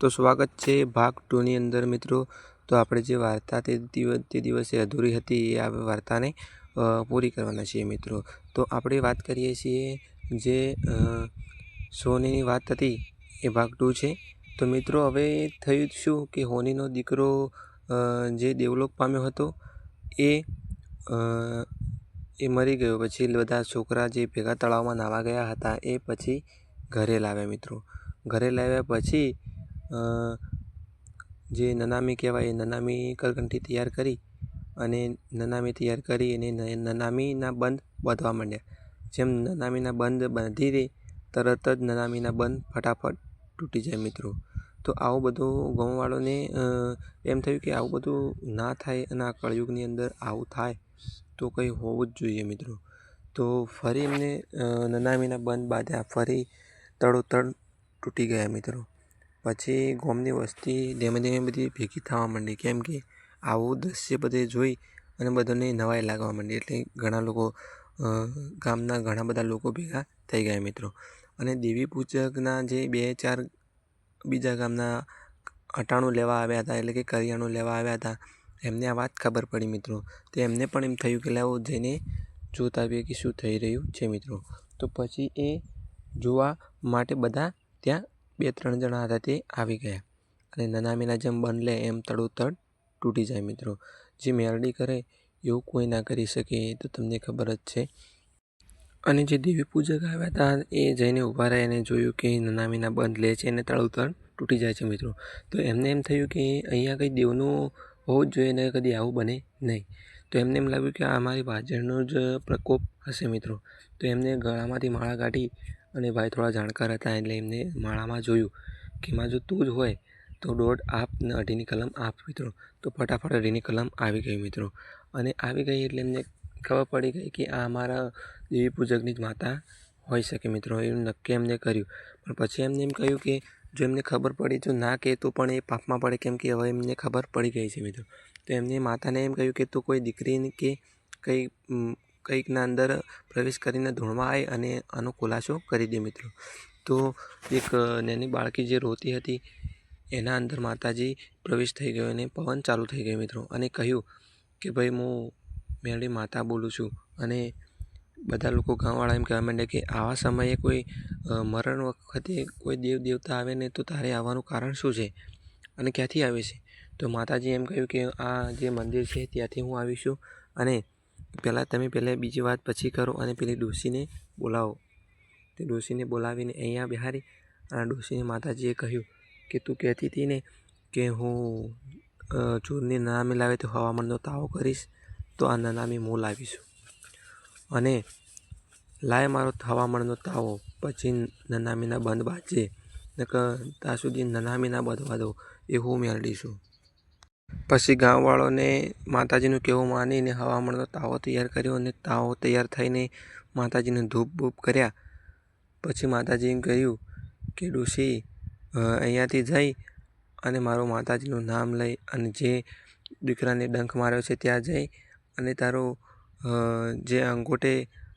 તો સ્વાગત છે ભાગ ટુની અંદર, મિત્રો. તો આપણે જે વાર્તા તે દિવસ, તે દિવસે અધૂરી હતી એ આ વાર્તાને પૂરી કરવાના છીએ, મિત્રો. તો આપણે વાત કરીએ છીએ જે સોનીની વાત હતી, એ ભાગ ટુ છે. તો મિત્રો, હવે થયું શું કે હોનીનો દીકરો જે ડેવલપ પામ્યો હતો, એ એ મરી ગયો. પછી બધા છોકરા જે ભેગા તળાવમાં નાવા ગયા હતા, એ પછી ઘરે લાવ્યા, મિત્રો. ઘરે લાવ્યા પછી જે નનામી કહેવાય એ નનામી કલકંઠી તૈયાર કરી અને નનામી તૈયાર કરી અને નનામીના બંધ બાંધવા માંડ્યા. જેમ નનામીના બંધ બાંધી દે, તરત જ નનામીના બંધ ફટાફટ તૂટી જાય મિત્રો. તો આવું બધું ગામવાળાને એમ થયું કે આવું બધું ના થાય અને આ કળયુગની અંદર આવું થાય, તો કંઈ હોવું જ જોઈએ મિત્રો. તો ફરી એમને નનામીના બંધ બાંધ્યા. ફરી તડોતડ તૂટી ગયા મિત્રો. પછી ગોમની વસ્તી ધીમે ધીમે બધી ભેગી થવા માંડી. કેમ કે આવું દ્રશ્ય બધે જોઈ અને બધાને નવાઈ લાગવા માંડી. એટલે ઘણા લોકો ગામના ઘણા બધા લોકો ભેગા થઈ ગયા મિત્રો. અને દેવી પૂજકના જે બે ચાર બીજા ગામના અટાણું લેવા આવ્યા હતા, એટલે કે કરિયાણું લેવા આવ્યા હતા, એમને આ વાત ખબર પડી મિત્રો. તો એમને પણ એમ થયું કે લાવો જઈને જોતા આવીએ કે શું થઈ રહ્યું છે મિત્રો. તો પછી એ જોવા માટે બધા ત્યાં બે ત્રણ જણા હતા તે આવી ગયા. અને નનામીના જેમ બનલે એમ તડોતડ તૂટી જાય મિત્રો. જે મેરડી કરે એવું કોઈ ના કરી શકે એ તો તમને ખબર જ છે. અને જે દેવી પૂજક આવ્યા હતા એ જઈને ઊભા રહ્યા અને જોયું કે નનામીના બંધ લે છે અને તળોતડ તૂટી જાય છે મિત્રો. તો એમને એમ થયું કે અહીંયા કંઈ દેવનું હોવું જ જોઈએ ને કદી આવું બને નહીં. તો એમને એમ લાગ્યું કે આ અમારી ભાજણનો જ પ્રકોપ હશે મિત્રો. તો એમને ગળામાંથી માળા કાઢી અને ભાઈ થોડા જાણકાર હતા એટલે એમને માળામાં જોયું કે એમાં જો તું જ હોય, તો દોઢ આપ ને અઢીની કલમ આપ મિત્રો. તો ફટાફટ અઢીની કલમ આવી ગઈ મિત્રો. અને આવી ગઈ એટલે એમને ખબર પડી ગઈ કે આ અમારા દેવી પૂજકની જ માતા હોઈ શકે મિત્રો. એવું નક્કી એમને કર્યું. પણ પછી એમને એમ કહ્યું કે જો એમને ખબર પડી જો ના કહે તો પણ એ પાપમાં પડે. કેમ કે હવે એમને ખબર પડી ગઈ છે મિત્રો. તો એમને માતાને એમ કહ્યું કે તું કોઈ દીકરીને કે કંઈ કંઈકના અંદર પ્રવેશ કરીને ધૂળમાં આવી અને આનો ખુલાસો કરી દે મિત્રો. તો એક નાની બાળકી જે રોતી હતી, એના અંદર માતાજી પ્રવેશ થઈ ગયો અને પવન ચાલુ થઈ ગયો મિત્રો. અને કહ્યું કે ભાઈ, હું મેળી માતા બોલું છું. અને બધા લોકો ગામવાળા એમ કહેવા માંડ્યા કે આવા સમયે કોઈ મરણ વખતે કોઈ દેવ દેવતા આવે ને તો તારે આવવાનું કારણ શું છે? અને ક્યાંથી આવે છે? તો માતાજી એમ કહ્યું કે આ જે મંદિર છે ત્યાંથી હું આવીશું અને પહેલાં તમે પહેલાં બીજી વાત પછી કરો અને પેલી ડોશીને બોલાવો. તે ડોશીને બોલાવીને અહીંયા બિહારી અને ડોશીને માતાજીએ કહ્યું કે તું કહેતી હતી ને કે હું ચોરની નામે લાવે તો હવામાનનો તાવો કરીશ, તો આ નનામી હું લાવીશું અને લાય મારો હવામાનનો તાવો, પછી નનામીના બંધ બાજે, નકર ત્યાં સુધી નનામીના બંધવા દો હું મેળવીશું. પછી ગામવાળોને માતાજીનું કહેવું માનીને હવામણનો તાવો તૈયાર કર્યો અને તાવો તૈયાર થઈને માતાજીને ધૂપ બૂપ કર્યા. પછી માતાજીએ કહ્યું કે ડુસી અહીંયાથી જઈ અને મારું માતાજીનું નામ લઈ અને જે દીકરાને ડંખ માર્યો છે ત્યાં જઈ અને તારું જે અંગૂઠે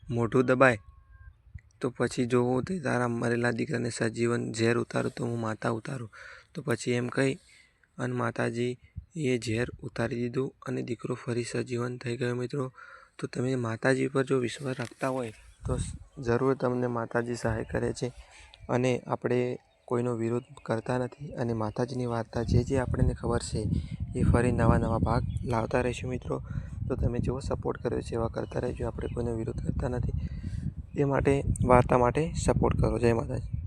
મોઢું દબાય, તો પછી જો હું તે તારા મરેલા દીકરાને સજીવન ઝેર ઉતારું તો હું માતા ઉતારું. તો પછી એમ કહી અને માતાજી એ ઝેર ઉતારી દીધું અને દીકરો ફરી સજીવન થઈ ગયો મિત્રો. તો તમે માતાજી પર જો વિશ્વાસ રાખતા હોય તો જરૂર તમને માતાજી સહાય કરે છે અને આપણે કોઈનો વિરોધ કરતા નથી અને માતાજીની વાર્તા જે જે આપણને ખબર છે એ ફરી નવા નવા ભાગ લાવતા રહીશું મિત્રો. તો તમે જેવો સપોર્ટ કર્યો છે એવા કરતા રહેજો, આપણે કોઈનો વિરોધ કરતા નથી. એ માટે, વાર્તા માટે સપોર્ટ કરો. જય માતાજી.